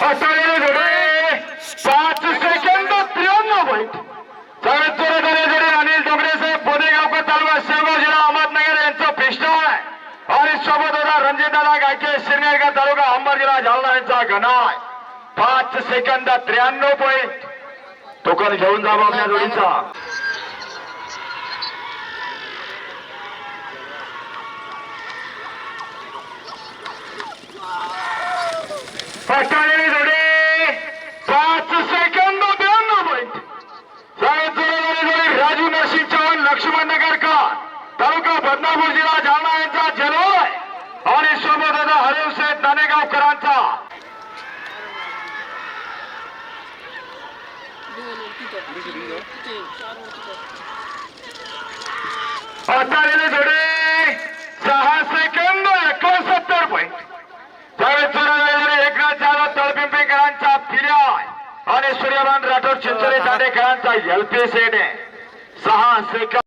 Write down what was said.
हसालेले जोडे पाच सेकंद त्र्याण्णव पॉईंट आले जोडे अनिल डोंगरे साहेब बोदेगावकर तालुका जिल्हा अहमदनगर यांचं पिस्टॉल आहे. आणि सोबत होता रणजितदादा गायके शिरनेरगाव तालुका अंबर जिल्हा जालना यांचा घनाय पाच सेकंद त्र्याण्णव पॉईंट टोकन घेऊन जावं आपल्या जोडीचा. पटाळलेली जोडी पाच सेकंद ब्याण्णव पॉईंट सगळ्यात जोरात राजू नरसिंह चव्हाण लक्ष्मण नगरकर. तालुका बदनापूर जिल्हा जालना यांचा जलोय आणि फिर्याय आणि सूर्यमान राठोड चिंचोली दांडेकरांचा एलपी सेट आहे सहा सेकंद